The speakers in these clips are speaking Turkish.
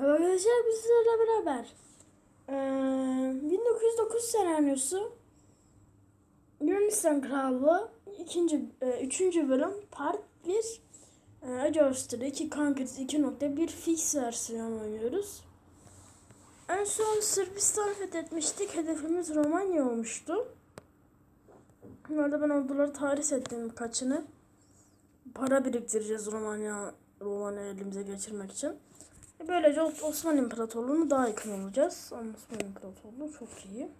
Arkadaşlar biz sizlerle beraber eee 1909 senaryosu Yunanistan Krallığı ikinci, e, üçüncü bölüm part 1 e, of History 2 Conquest 2.1 fix versiyon oynuyoruz. En son Sırbistan fethetmiştik. Hedefimiz Romanya olmuştu. Bunlarda ben orduları tarih ettim birkaçını. Para biriktireceğiz Romanya Romanya elimize geçirmek için. E, Böylece Os- Osmanlı İmparatorluğu'nu daha yakın olacağız. Ama Osmanlı İmparatorluğu çok iyi.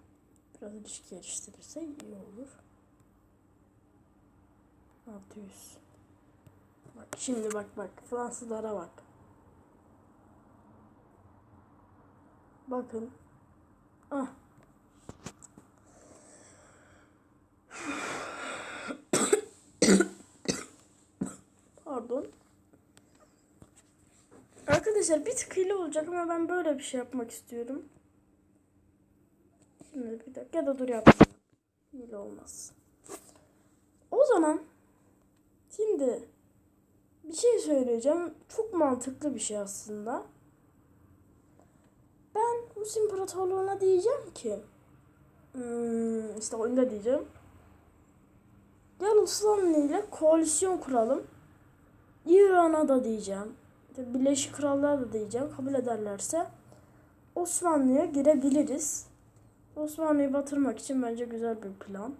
Biraz ilişki geliştirirse iyi olur. 600. Bak şimdi bak bak. Fransızlara bak. Bakın. Ah. Pardon. Arkadaşlar bir tık hile olacak ama ben böyle bir şey yapmak istiyorum. Şimdi bir dakika ya da dur yapmayayım. Hile olmaz. O zaman şimdi bir şey söyleyeceğim. Çok mantıklı bir şey aslında. Ben Rus İmparatorluğu'na diyeceğim ki hmm, işte oyunda diyeceğim. Gel Osmanlı ile koalisyon kuralım. İran'a da diyeceğim. Birleşik Krallığa da diyeceğim. Kabul ederlerse Osmanlı'ya girebiliriz. Osmanlı'yı batırmak için bence güzel bir plan.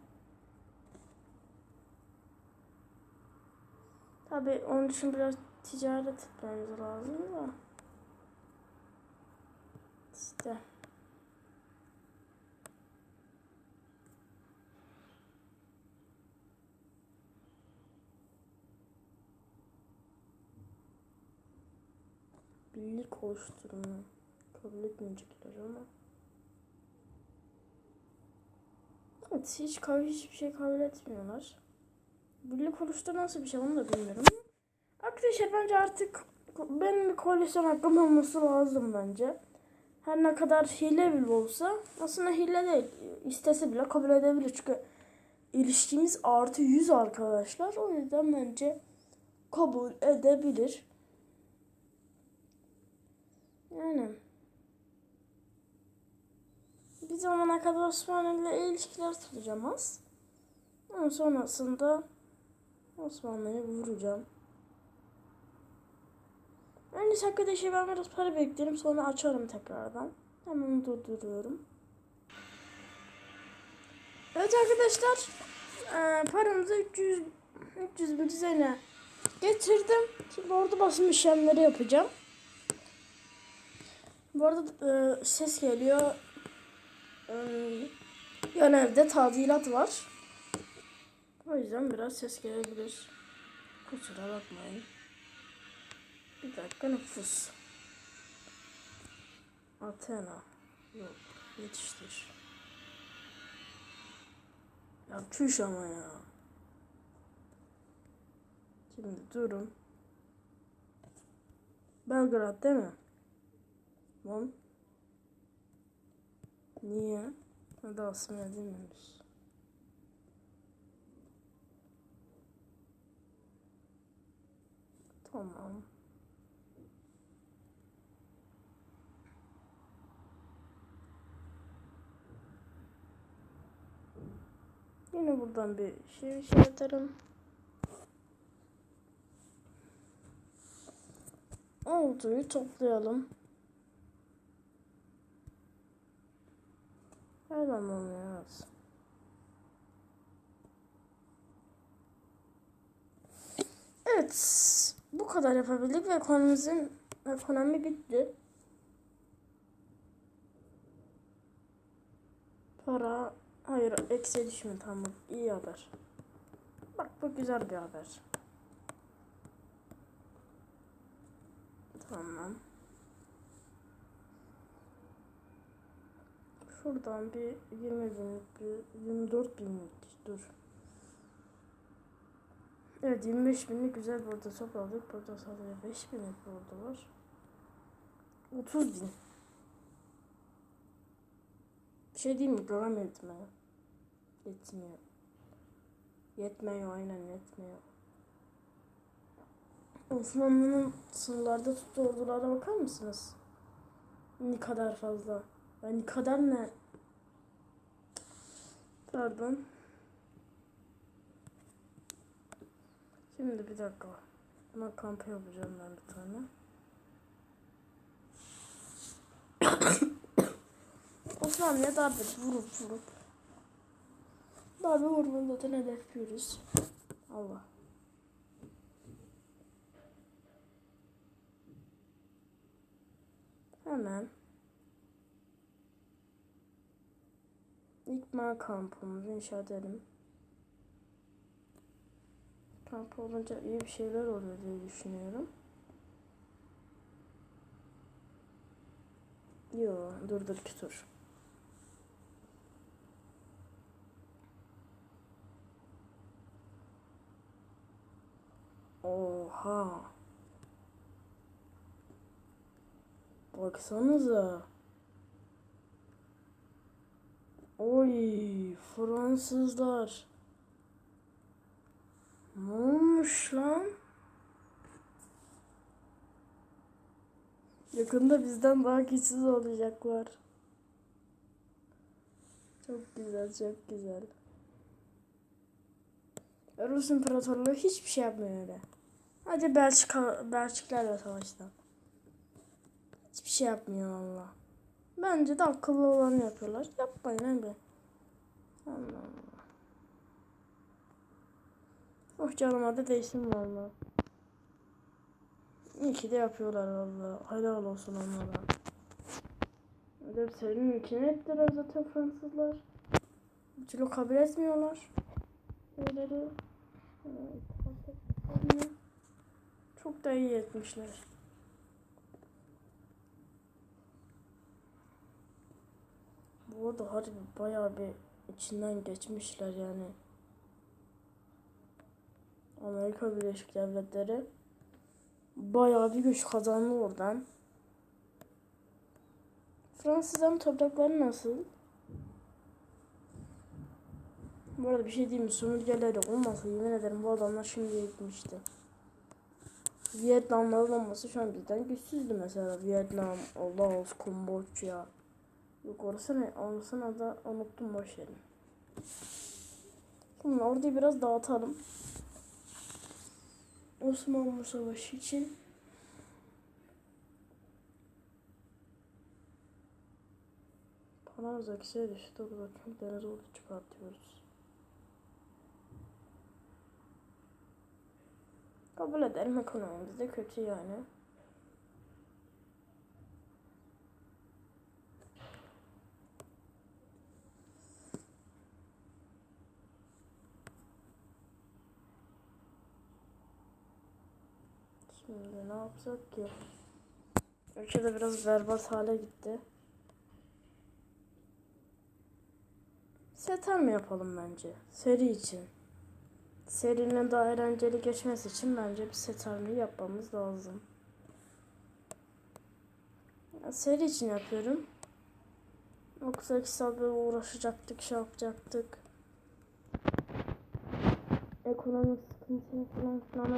Tabi onun için biraz ticaret etmemiz lazım da. İşte. Birlik oluşturma. Kabul etmeyecekler ama. Evet hiç kabul, hiçbir şey kabul etmiyorlar. Birlik oluştu nasıl bir şey onu da bilmiyorum. Arkadaşlar bence artık benim bir koalisyon hakkım olması lazım bence. Her ne kadar hile bile olsa aslında hile değil. İstese bile kabul edebilir. Çünkü ilişkimiz artı 100 arkadaşlar. O yüzden bence kabul edebilir. Yani bir zamana kadar Osmanlı ile ilişkiler tutacağız. Ama sonrasında Osmanlı'yı vuracağım. Önce arkadaşlar ben biraz para beklerim sonra açarım tekrardan. Hemen durduruyorum. Evet arkadaşlar eee, paramızı 300 300 bin düzeyine getirdim. Şimdi orada basım işlemleri yapacağım. Bu arada e, ses geliyor. E, yan evde tadilat var. O yüzden biraz ses gelebilir. Kusura bakmayın. Bir dakika nüfus. Athena. Yok. Yetiştir. Ya çüş ama ya. Şimdi durun. Belgrad değil mi? Lan. Niye? Hadi asmaya demiyoruz. Tamam. Yine buradan bir şey işaretlerim. Olduyu toplayalım. Zaman yaz. Evet. Bu kadar yapabildik ve ekonomimizin ekonomi bitti. Para hayır eksiye düşme tamam iyi haber. Bak bu güzel bir haber. Tamam. Şuradan bir 20 binlik bir 24 binlik dur. Evet 25 binlik güzel burada topladık. Burada sadece 5 binlik burada var. 30 bin. Bir şey diyeyim mi? Gram yetmiyor. Yetmiyor. Yetmiyor aynen yetmiyor. Osmanlı'nın sınırlarda tuttuğu ordulara bakar mısınız? Ne kadar fazla. Yani kadar ne? Pardon. Şimdi bir dakika. Buna kamp yapacağım ben bir tane. Osmanlı'ya darbe vurup vurup. Darbe vurmayı zaten hedefliyoruz. Allah. Hemen. İlk kampımızı inşa edelim. Kamp olunca iyi bir şeyler oluyor diye düşünüyorum. Yo, dur dur bir tur. Oha. Baksanıza. Oy, Fransızlar. Ne olmuş lan? Yakında bizden daha güçsüz olacaklar. Çok güzel, çok güzel. Rus İmparatorluğu hiçbir şey yapmıyor öyle. Hadi Belçika, Belçiklerle savaşta. Hiçbir şey yapmıyor Allah. Bence de akıllı olanı yapıyorlar. Yapmayın abi. Allah. Oh canım hadi değsin valla. İyi ki de yapıyorlar valla. Helal olsun onlara. Öyle senin ülkeni ettiler zaten Fransızlar. Bir türlü kabul etmiyorlar. Şeyleri. Evet, Çok da iyi etmişler. Bu arada harbi bayağı bir içinden geçmişler yani. Amerika Birleşik Devletleri bayağı bir güç kazandı oradan. Fransızların toprakları nasıl? Bu arada bir şey diyeyim mi? Sömürgeleri olmasa yemin ederim bu adamlar şimdi gitmişti. Vietnamların olması şu an bizden güçsüzdü mesela. Vietnam, Laos, Kamboçya. Yok orası ne? Orasını da unuttum boş yerim. Şimdi orayı biraz dağıtalım. Osmanlı Savaşı için. Paramız eksiydi işte dur bakayım deniz ordu çıkartıyoruz. Kabul ederim ekonomimiz de kötü yani. Şimdi ne yapsak ki? Ülkede biraz berbat hale gitti. Seter mi yapalım bence? Seri için. Serinin daha eğlenceli geçmesi için bence bir seterliği yapmamız lazım. Ya, seri için yapıyorum. Yoksa iki uğraşacaktık, şey yapacaktık. Ekonomik sıkıntını falan filan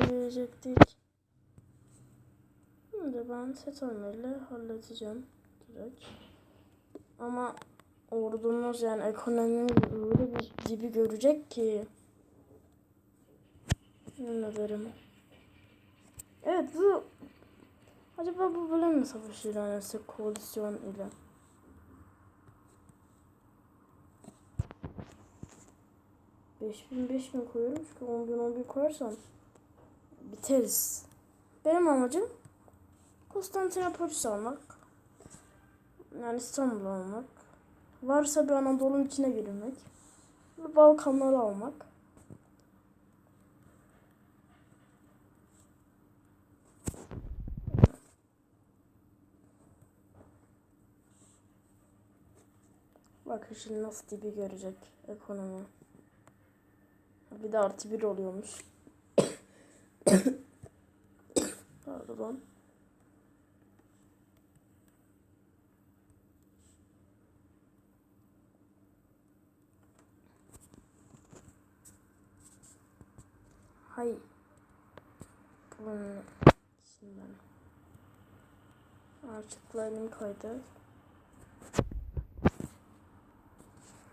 Şimdi ben set ile halledeceğim direkt. Ama ordumuz yani ekonomimiz öyle bir dibi görecek ki. Derim. Evet bu acaba bu böyle mi savaş ilan etsek koalisyon ile? Beş bin beş bin koyuyorum çünkü on bin on bin koyarsam biteriz. Benim amacım Konstantinopolis almak. Yani İstanbul almak. Varsa bir Anadolu'nun içine girmek. Ve Balkanları almak. Bakın şimdi nasıl dibi görecek ekonomi. Bir de artı bir oluyormuş. Pardon. Hay. Bunu şimdi Artıklarının kaydı.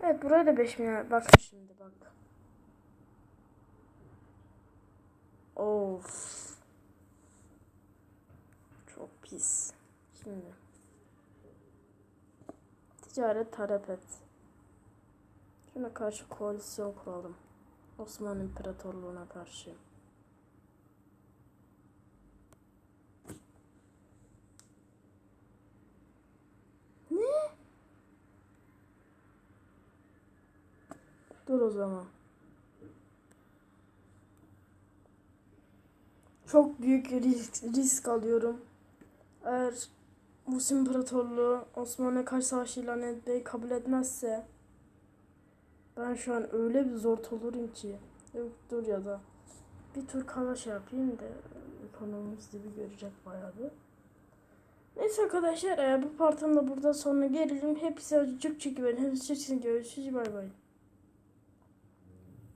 Evet buraya da 5 milyar. Bak şimdi bak. Of. Çok pis. Şimdi. Ticaret talep et. Şuna karşı koalisyon kuralım. Osmanlı İmparatorluğu'na karşı. Ne? Dur o zaman. Çok büyük risk, risk alıyorum. Eğer Rus İmparatorluğu Osmanlı'ya karşı savaş ilan etmeyi kabul etmezse ben şu an öyle bir zor olurum ki. Yok dur ya da bir tur kala şey yapayım da ekonomimiz bir görecek bayağı bir. Neyse arkadaşlar bu partın da burada sonuna gelelim. Hepsi acıcık çünkü ben hepsi için görüşürüz bay bay.